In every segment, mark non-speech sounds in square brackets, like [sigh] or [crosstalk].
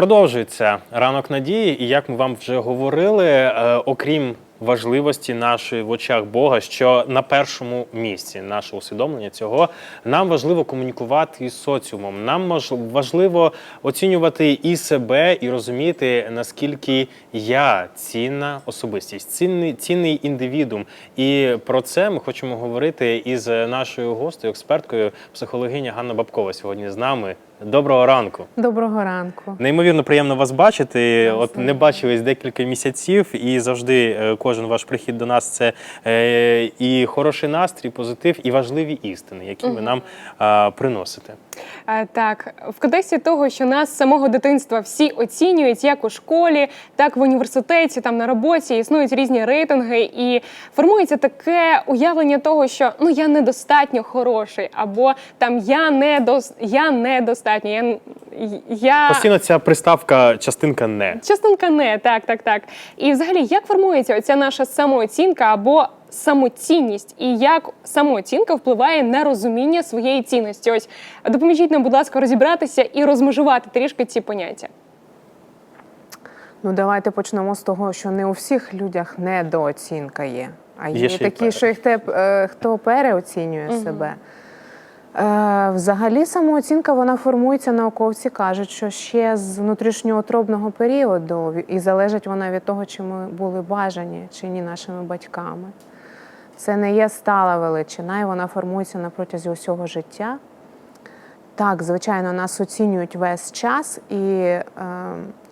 Продовжується ранок надії, і як ми вам вже говорили, е, окрім важливості нашої в очах Бога, що на першому місці наше усвідомлення цього, нам важливо комунікувати із соціумом. Нам важливо оцінювати і себе, і розуміти, наскільки я цінна особистість, цінний, цінний індивідум. І про це ми хочемо говорити із нашою гостею, експерткою, психологиня Ганна Бабкова сьогодні з нами. Доброго ранку. Доброго ранку. Неймовірно приємно вас бачити. Доброго. От не бачились декілька місяців, і завжди е, кожен ваш прихід до нас це е, і хороший настрій, позитив, і важливі істини, які ви нам приносите. Е, Так, в контексті того, що нас з самого дитинства всі оцінюють як у школі, так в університеті, там на роботі існують різні рейтинги, і формується таке уявлення того, що ну я недостатньо хороший, або там я не дос... я недостатньо. Я, я... Постійно ця приставка частинка не. Частинка не так, так, так. І взагалі, як формується оця наша самооцінка або самоцінність, і як самооцінка впливає на розуміння своєї цінності? Ось допоможіть нам, будь ласка, розібратися і розмежувати трішки ці поняття. Ну давайте почнемо з того, що не у всіх людях недооцінка є. А Є є, такі, пере. що їх те, е, хто переоцінює себе. Е, взагалі, самооцінка вона формується, науковці кажуть, що ще з внутрішньоутробного періоду, і залежить вона від того, чи ми були бажані чи ні нашими батьками. Це не є стала величина, і вона формується на протязі усього життя. Так, звичайно, нас оцінюють весь час, і е,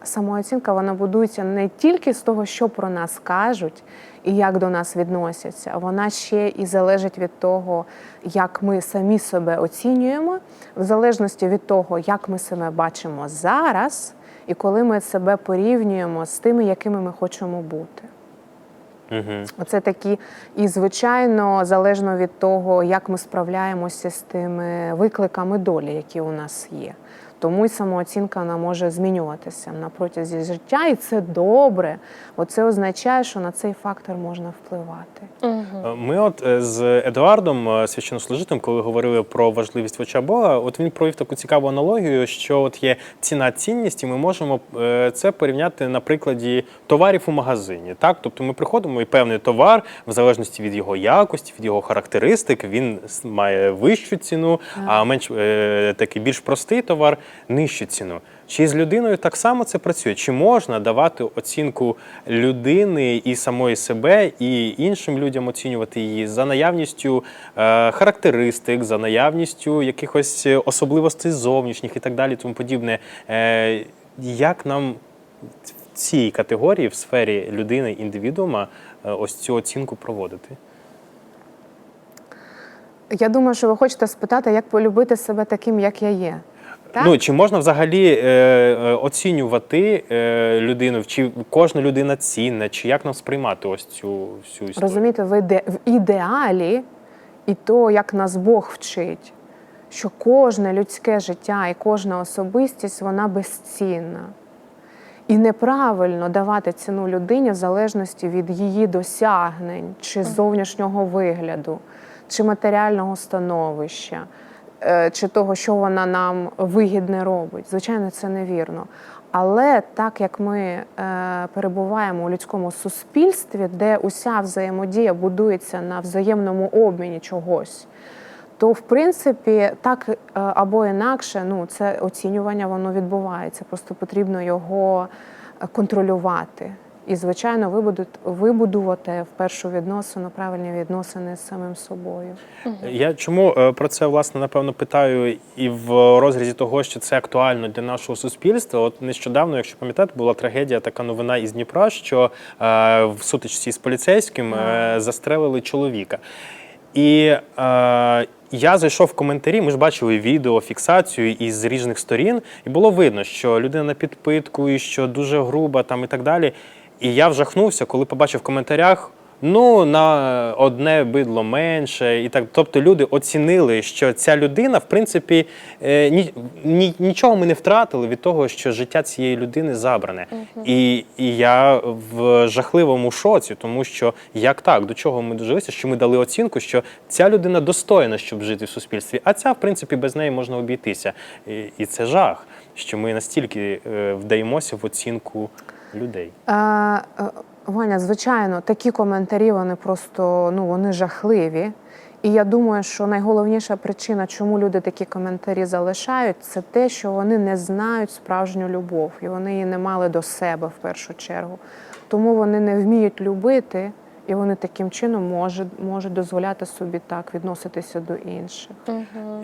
самооцінка вона будується не тільки з того, що про нас кажуть і як до нас відносяться, вона ще і залежить від того, як ми самі себе оцінюємо, в залежності від того, як ми себе бачимо зараз, і коли ми себе порівнюємо з тими, якими ми хочемо бути. Угу. Оце такі, і звичайно, залежно від того, як ми справляємося з тими викликами долі, які у нас є. Тому й самооцінка вона може змінюватися на протязі життя, і це добре, бо це означає, що на цей фактор можна впливати. Е, Ми от е, з Едуардом, е, священнослужителем, коли говорили про важливість в Бога, от він провів таку цікаву аналогію, що от є ціна цінність, і ми можемо це порівняти на прикладі товарів у магазині. Так, тобто ми приходимо і певний товар, в залежності від його якості, від його характеристик, він має вищу ціну, а менш такий більш простий товар нижчу ціну. Чи з людиною так само це працює? Чи можна давати оцінку людини і самої себе, і іншим людям оцінювати її за наявністю е, характеристик, за наявністю якихось особливостей зовнішніх і так далі, тому подібне? Е, як нам в цій категорії, в сфері людини, індивідуума, е, ось цю оцінку проводити? Я думаю, що ви хочете спитати, як полюбити себе таким, як я є. Так? Ну чи можна взагалі е, е, оцінювати е, людину, чи кожна людина цінна, чи як нам сприймати ось цю всю історію? Розумієте, в, іде, в ідеалі і то, як нас Бог вчить, що кожне людське життя і кожна особистість вона безцінна. І неправильно давати ціну людині в залежності від її досягнень, чи зовнішнього вигляду, чи матеріального становища, чи того, що вона нам вигідне робить. Звичайно, це невірно. Але так як ми е, перебуваємо у людському суспільстві, де уся взаємодія будується на взаємному обміні чогось, то в принципі так е, або інакше, ну це оцінювання воно відбувається. Просто потрібно його е, контролювати. І, звичайно, вибудувати в першу відносину правильні відносини з самим собою. Я чому е, про це власне напевно питаю і в розрізі того, що це актуально для нашого суспільства. От нещодавно, якщо пам'ятаєте, була трагедія, така новина із Дніпра, що е, в сутичці з поліцейським е, застрелили чоловіка. І е, я зайшов в коментарі. Ми ж бачили відео, фіксацію із різних сторін, і було видно, що людина на підпитку, і що дуже груба там і так далі. І я вжахнувся, коли побачив в коментарях Ну, на одне бидло менше, і так. Тобто люди оцінили, що ця людина, в принципі, е, ні, ні, нічого ми не втратили від того, що життя цієї людини забране. І, і я в жахливому шоці, тому що як так, до чого ми дожилися, що ми дали оцінку, що ця людина достойна, щоб жити в суспільстві, а ця, в принципі, без неї можна обійтися. І, і це жах, що ми настільки е, вдаємося в оцінку людей. Е, е, Ваня, звичайно, такі коментарі вони просто ну вони жахливі. І я думаю, що найголовніша причина, чому люди такі коментарі залишають, це те, що вони не знають справжню любов, і вони її не мали до себе в першу чергу. Тому вони не вміють любити, і вони таким чином можуть, можуть дозволяти собі так відноситися до інших.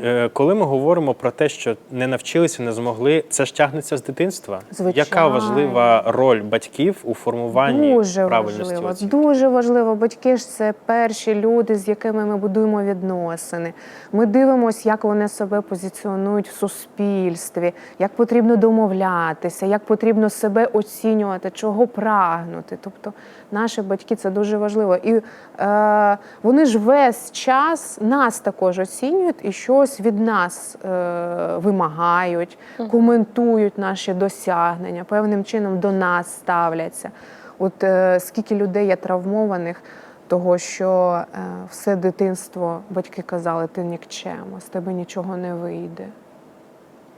Е, Коли ми говоримо про те, що не навчилися, не змогли, це ж тягнеться з дитинства. Звичайно. Яка важлива роль батьків у формуванні Дуже правильності важливо. оцінки? Дуже важливо. Батьки ж це перші люди, з якими ми будуємо відносини. Ми дивимося, як вони себе позиціонують в суспільстві, як потрібно домовлятися, як потрібно себе оцінювати, чого прагнути. Тобто наші батьки це дуже важливо. І е, вони ж весь час нас також оцінюють і щось від нас е, вимагають, коментують наші досягнення, певним чином до нас ставляться. От е, скільки людей є травмованих, того, що е, все дитинство батьки казали, ти нікчема, з тебе нічого не вийде,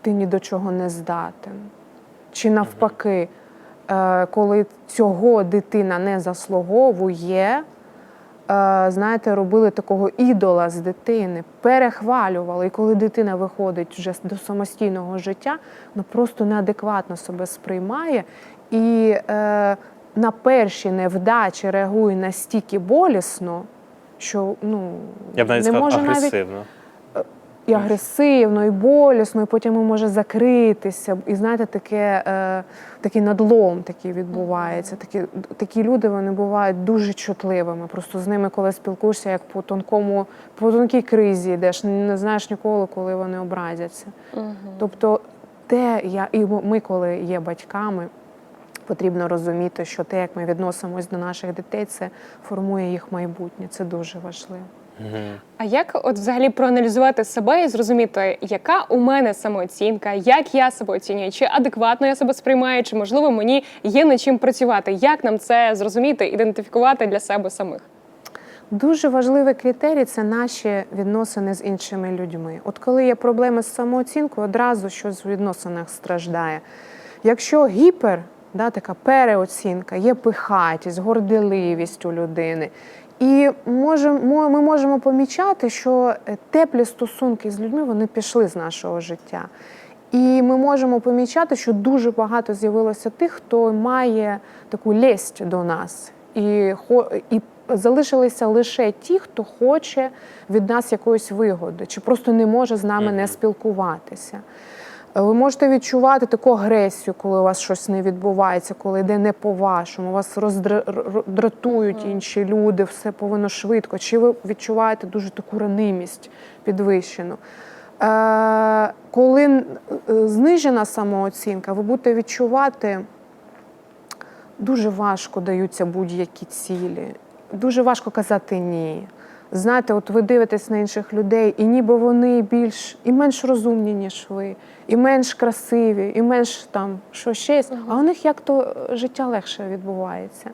ти ні до чого не здатен. Чи навпаки, коли цього дитина не заслуговує, е, знаєте, робили такого ідола з дитини, перехвалювали. І коли дитина виходить вже до самостійного життя, ну просто неадекватно себе сприймає і е, на перші невдачі реагує настільки болісно, що ну Я б навіть не сказав може навіть агресивно. І агресивно, і болісно, і потім може закритися. І знаєте, таке, е, такий надлом такий відбувається. Такі, такі люди вони бувають дуже чутливими. Просто з ними, коли спілкуєшся, як по тонкому, по тонкій кризі йдеш, не знаєш ніколи, коли вони образяться. Тобто, те, я, і ми, коли є батьками, потрібно розуміти, що те, як ми відносимось до наших дітей, це формує їх майбутнє. Це дуже важливо. А як от взагалі проаналізувати себе і зрозуміти, яка у мене самооцінка, як я себе оцінюю, чи адекватно я себе сприймаю, чи можливо мені є над чим працювати? Як нам це зрозуміти, ідентифікувати для себе самих? Дуже важливий критерій це наші відносини з іншими людьми. От коли є проблеми з самооцінкою, одразу щось в відносинах страждає. Якщо гіпер, да, така переоцінка, є пихатість, горделивість у людини. І можемо, ми можемо помічати, що е, теплі стосунки з людьми вони пішли з нашого життя. І ми можемо помічати, що дуже багато з'явилося тих, хто має таку лесть до нас. І, і залишилися лише ті, хто хоче від нас якоїсь вигоди, чи просто не може з нами не спілкуватися. Ви можете відчувати таку агресію, коли у вас щось не відбувається, коли йде не по-вашому, вас роздратують інші люди, все повинно швидко. Чи ви відчуваєте дуже таку ранимість підвищену? Е, коли е, знижена самооцінка, ви будете відчувати, дуже важко даються будь-які цілі, дуже важко казати ні. Знаєте, от ви дивитесь на інших людей, і ніби вони більш і менш розумні, ніж ви, і менш красиві, і менш там що щось, а у них як то життя легше відбувається.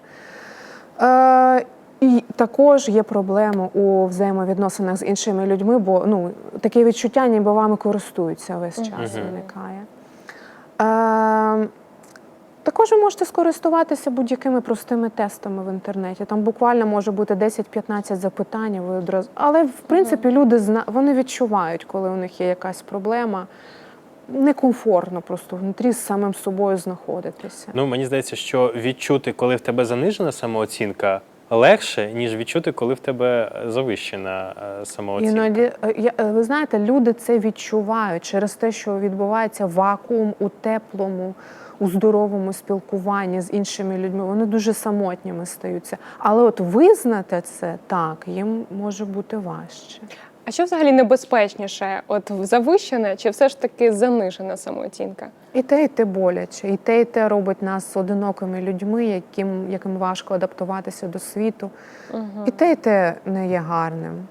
Е, і також є проблеми у взаємовідносинах з іншими людьми, бо ну, таке відчуття, ніби вами користуються весь час Мгм. виникає. Е, також ви можете скористуватися будь-якими простими тестами в інтернеті. Там буквально може бути 10-15 запитань, ви одразу. Але в принципі люди зна... вони відчувають, коли у них є якась проблема. Некомфортно просто внутрі з самим собою знаходитися. Ну, мені здається, що відчути, коли в тебе занижена самооцінка, легше, ніж відчути, коли в тебе завищена е, самооцінка. Іноді е, е, ви знаєте, люди це відчувають через те, що відбувається вакуум у теплому, у здоровому спілкуванні з іншими людьми. Вони дуже самотніми стаються. Але от визнати це так їм може бути важче. А що взагалі небезпечніше? От завищена чи все ж таки занижена самооцінка? І те, і те боляче, і те, і те робить нас одинокими людьми, яким, яким важко адаптуватися до світу. І те, і те не є гарним.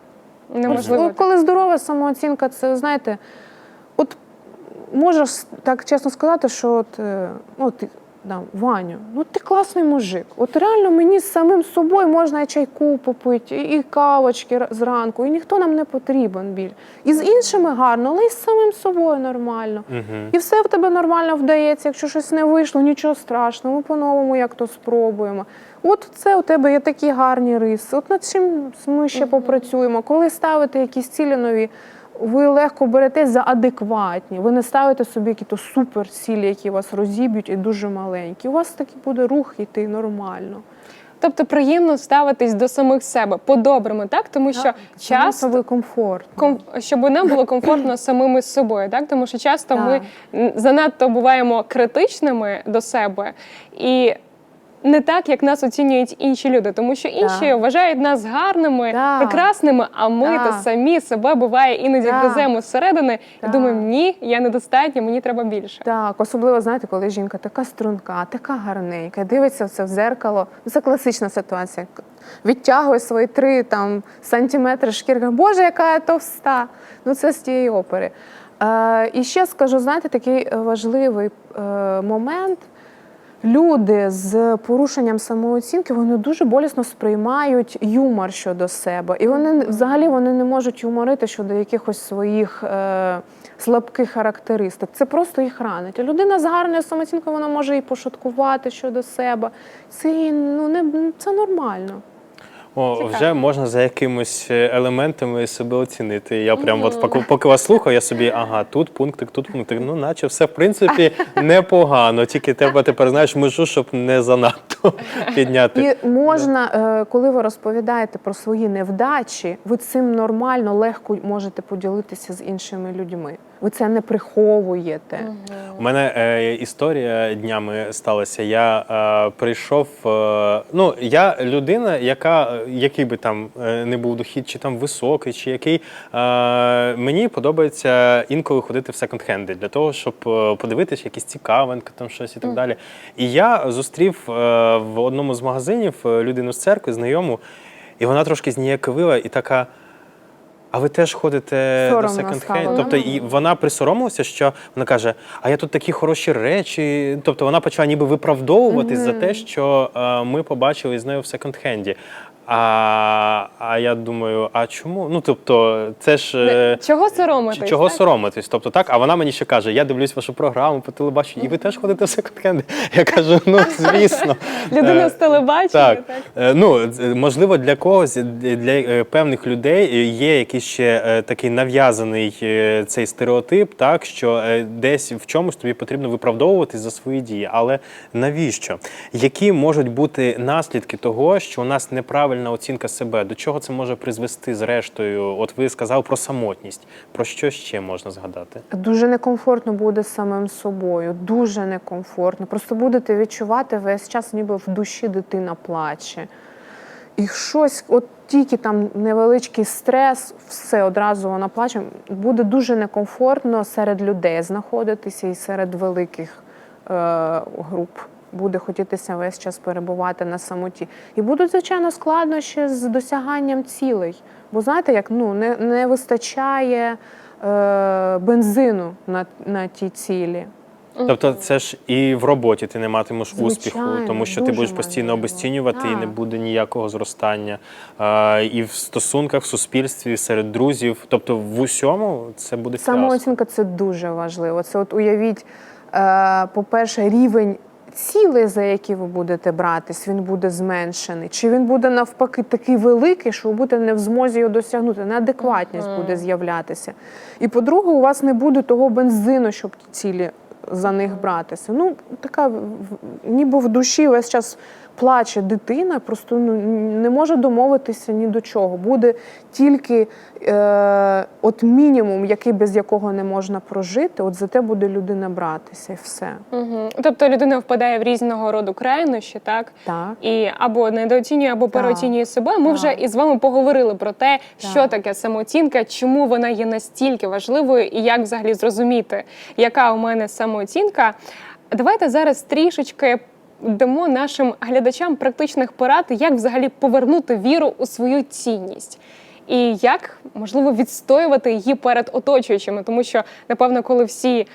Неможливо. От, коли здорова самооцінка, це знаєте, от можеш так чесно сказати, що от, е, от да, Ваню, ну ти класний мужик. От реально мені з самим собою можна і чайку попити, і, і кавочки зранку, і ніхто нам не потрібен біль. І з іншими гарно, але і з самим собою нормально. Угу. І все в тебе нормально вдається. Якщо щось не вийшло, нічого страшного, ми по-новому як то спробуємо. От це у тебе є такі гарні риси. От над чим ми ще попрацюємо. Коли ставите якісь цілі нові, ви легко беретесь за адекватні. Ви не ставите собі якісь супер цілі, які вас розіб'ють і дуже маленькі. У вас такий буде рух йти нормально. Тобто приємно ставитись до самих себе по-доброму, так? Тому що Само часто собою комфортно. ком, щоб нам було комфортно самими з собою, так тому що часто ми Так. м, занадто буваємо критичними до себе і. Не так, як нас оцінюють інші люди, тому що інші Так. вважають нас гарними, Так. прекрасними, а ми Так. то самі себе буває іноді Так. гриземо зсередини і думаємо, ні, я недостатня, мені треба більше. Так, особливо знаєте, коли жінка така струнка, така гарненька, дивиться в це в зеркало. Це класична ситуація. Відтягує свої три там сантиметри шкірки. Боже, яка я товста! Ну це з тієї опери. Е, і ще скажу, знаєте, такий важливий е, момент. Люди з порушенням самооцінки вони дуже болісно сприймають юмор щодо себе, і вони взагалі вони не можуть юморити щодо якихось своїх е, слабких характеристик. Це просто їх ранить. Людина з гарною самооцінкою вона може і пошуткувати щодо себе. Це ну не це нормально. О, вже можна за якимись е, елементами себе оцінити. Я прям от поки, поки вас слухаю, я собі, ага, тут пунктик, тут пунктик. Ну, наче все в принципі [laughs] непогано. Тільки треба тепер знаєш межу, щоб не занадто [laughs] підняти. І можна, е, коли ви розповідаєте про свої невдачі, ви цим нормально, легко можете поділитися з іншими людьми. Ви це не приховуєте. У мене е, історія днями сталася. Я е, прийшов. Е, ну, я людина, яка, який би там е, не був дохід, чи там високий, чи який. Е, мені подобається інколи ходити в секонд-хенди для того, щоб е, подивитися якісь цікавинки, там щось і так далі. І я зустрів в одному з магазинів людину з церкви, знайому, і вона трошки зніяковила і така. А ви теж ходите Соромно до секонд-хенд? Тобто і вона присоромилася, що вона каже: А я тут такі хороші речі. Тобто вона почала ніби виправдовуватись за те, що е, ми побачили з нею в секонд-хенді. А, а я думаю, а чому? Ну тобто, це ж е, Чого соромитись? чого так? соромитись? Тобто так, а вона мені ще каже: я дивлюсь вашу програму по телебаченню, і ви теж ходите в секонд-хенди. [laughs] Я кажу, ну звісно. [laughs] Людина Е, з телебачення, так. так. Е, Ну, можливо, для когось, для певних людей є якийсь ще такий нав'язаний цей стереотип, так що десь в чомусь тобі потрібно виправдовуватись за свої дії. Але навіщо? Які можуть бути наслідки того, що у нас неправильна оцінка себе? До чого це може призвести зрештою? От ви сказали про самотність. Про що ще можна згадати? Дуже некомфортно буде самим собою, дуже некомфортно. Просто будете відчувати весь час, ніби в душі дитина плаче. І щось, от тільки там невеличкий стрес, все одразу вона плаче. Буде дуже некомфортно серед людей знаходитися і серед великих е, груп. Буде хотітися весь час перебувати на самоті. І будуть, звичайно, складнощі з досяганням цілей. Бо знаєте, як ну не, не вистачає е, бензину на, на ті цілі. Тобто, це ж і в роботі ти не матимеш успіху, тому що ти будеш постійно обесцінювати і не буде ніякого зростання. А, і в стосунках, в суспільстві, серед друзів. Тобто, в усьому це буде. Самооцінка це дуже важливо. Це от уявіть, е, по-перше, рівень цілей, за які ви будете братись, він буде зменшений. Чи він буде навпаки такий великий, що ви будете не в змозі його досягнути? Неадекватність буде з'являтися. І по-друге, у вас не буде того бензину, щоб ті цілі за них братися. Ну, така ніби в душі весь час плаче дитина, просто ну, не може домовитися ні до чого. Буде тільки е, от мінімум, який без якого не можна прожити, от за те буде людина братися і все. Угу. Тобто людина впадає в різного роду крайнощі, так? Так. І або недооцінює, або Так. переоцінює себе. Ми Так. вже із вами поговорили про те, що Так. таке самооцінка, чому вона є настільки важливою, і як взагалі зрозуміти, яка у мене самооцінка. Давайте зараз трішечки дамо нашим глядачам практичних порад, як взагалі повернути віру у свою цінність. І як можливо відстоювати її перед оточуючими, тому що напевно, коли всі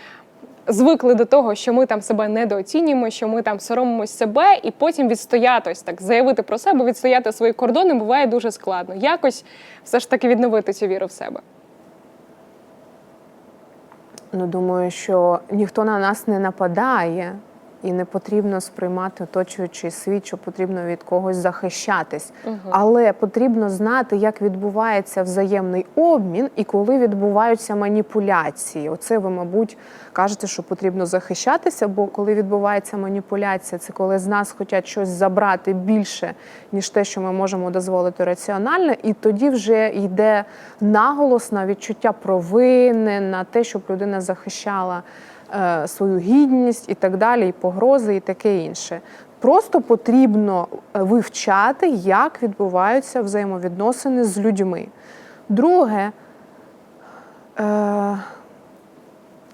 звикли до того, що ми там себе недооцінюємо, що ми там соромимось себе, і потім відстояти ось так, заявити про себе, відстояти свої кордони буває дуже складно. Якось все ж таки відновити цю віру в себе. Ну, думаю, що ніхто на нас не нападає, і не потрібно сприймати оточуючий світ, що потрібно від когось захищатись. Але потрібно знати, як відбувається взаємний обмін і коли відбуваються маніпуляції. Оце ви, мабуть, кажете, що потрібно захищатися, бо коли відбувається маніпуляція, це коли з нас хочуть щось забрати більше, ніж те, що ми можемо дозволити раціонально, і тоді вже йде наголос на відчуття провини, на те, щоб людина захищала свою гідність і так далі, і погрози, і таке інше. Просто потрібно е, вивчати, як відбуваються взаємовідносини з людьми. Друге, е,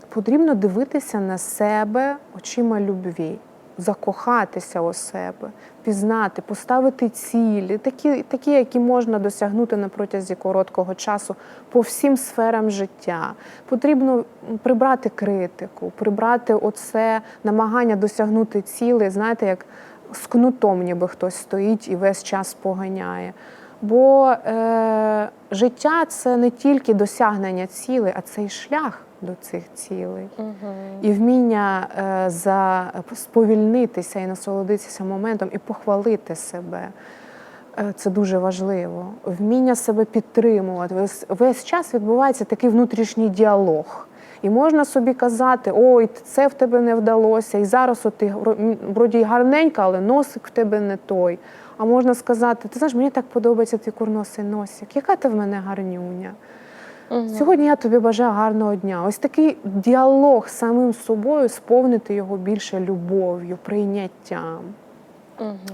потрібно дивитися на себе очима любві, закохатися у себе, пізнати, поставити цілі, такі, такі, які можна досягнути на протязі короткого часу по всім сферам життя. Потрібно прибрати критику, прибрати оце намагання досягнути цілей, знаєте, як з кнутом, ніби хтось стоїть і весь час поганяє. Бо е, життя це не тільки досягнення цілей, а це й шлях до цих цілей. І вміння е, за, сповільнитися і насолодитися моментом, і похвалити себе. Е, Це дуже важливо. Вміння себе підтримувати. Весь, весь час відбувається такий внутрішній діалог. І можна собі казати, ой, це в тебе не вдалося, і зараз от ти вроді гарненька, але носик в тебе не той. А можна сказати, ти знаєш, мені так подобається твій курносий носик. Яка ти в мене гарнюня? Сьогодні я тобі бажаю гарного дня. Ось такий діалог з самим собою, сповнити його більше любов'ю, прийняттям.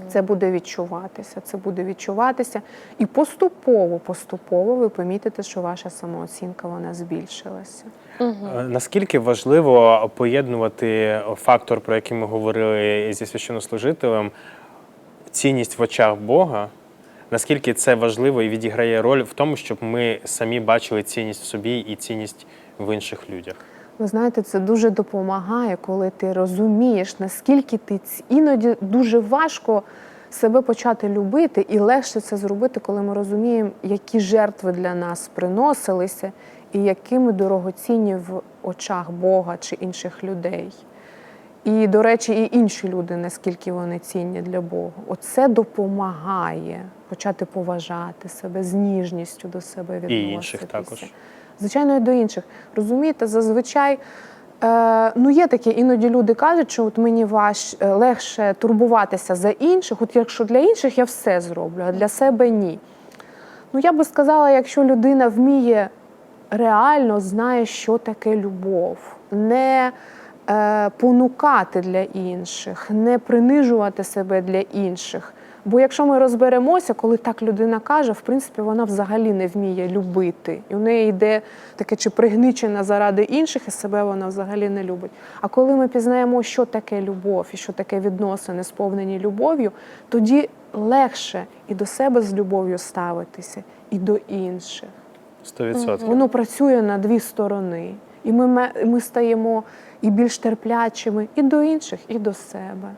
Це буде відчуватися. Це буде відчуватися. І поступово, поступово ви помітите, що ваша самооцінка вона збільшилася. Е, Наскільки важливо поєднувати фактор, про який ми говорили зі священнослужителем, цінність в очах Бога? Наскільки це важливо і відіграє роль в тому, щоб ми самі бачили цінність в собі і цінність в інших людях? Ви знаєте, це дуже допомагає, коли ти розумієш, наскільки ти іноді дуже важко себе почати любити, і легше це зробити, коли ми розуміємо, які жертви для нас приносилися, і якими дорогоцінні в очах Бога чи інших людей. І, до речі, і інші люди, наскільки вони цінні для Бога. Оце допомагає почати поважати себе, з ніжністю до себе відноситися. інших також. Звичайно, і до інших. Розумієте, зазвичай. Е, ну, є такі, іноді люди кажуть, що от мені важ, е, легше турбуватися за інших, от якщо для інших я все зроблю, а для себе ні. Ну, я би сказала, якщо людина вміє реально знає, що таке любов, не понукати для інших, не принижувати себе для інших. Бо якщо ми розберемося, коли так людина каже, в принципі, вона взагалі не вміє любити. І в неї йде таке чи пригничена заради інших, і себе вона взагалі не любить. А коли ми пізнаємо, що таке любов і що таке відносини, сповнені любов'ю, тоді легше і до себе з любов'ю ставитися, і до інших. 100%. Воно працює на дві сторони. І ми, ми стаємо і більш терплячими і до інших, і до себе.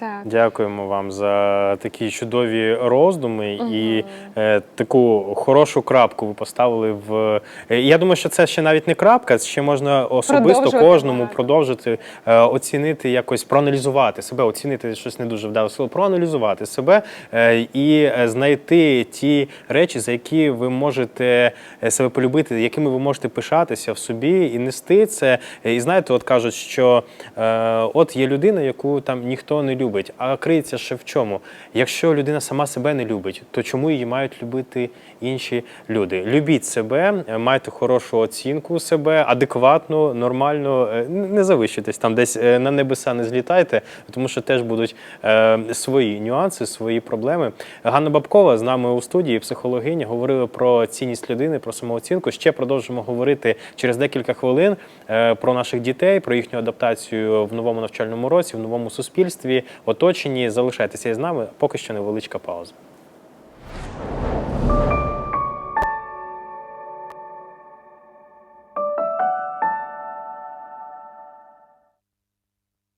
Так. Дякуємо вам за такі чудові роздуми і е, таку хорошу крапку ви поставили в. е, Я думаю, що це ще навіть не крапка, ще можна особисто Продовжувати, кожному так. продовжити е, оцінити, якось проаналізувати себе, оцінити щось не дуже вдале слово, проаналізувати себе е, і е, знайти ті речі, за які ви можете е, себе полюбити, якими ви можете пишатися в собі і нести це. І знаєте, от кажуть, що е, от є людина, яку там ніхто не любить. Любить. А криється ще в чому? Якщо людина сама себе не любить, то чому її мають любити інші люди? Любіть себе, е, майте хорошу оцінку себе, адекватну, нормальну, е, не завищуйтесь там, десь е, на небеса не злітайте, тому що теж будуть свої нюанси, свої проблеми. Ганна Бабкова з нами у студії, психологиня, говорили про цінність людини, про самооцінку. Ще продовжимо говорити через декілька хвилин про наших дітей, про їхню адаптацію в новому навчальному році, в новому суспільстві, оточенні. Залишайтеся із нами. Поки що невеличка пауза.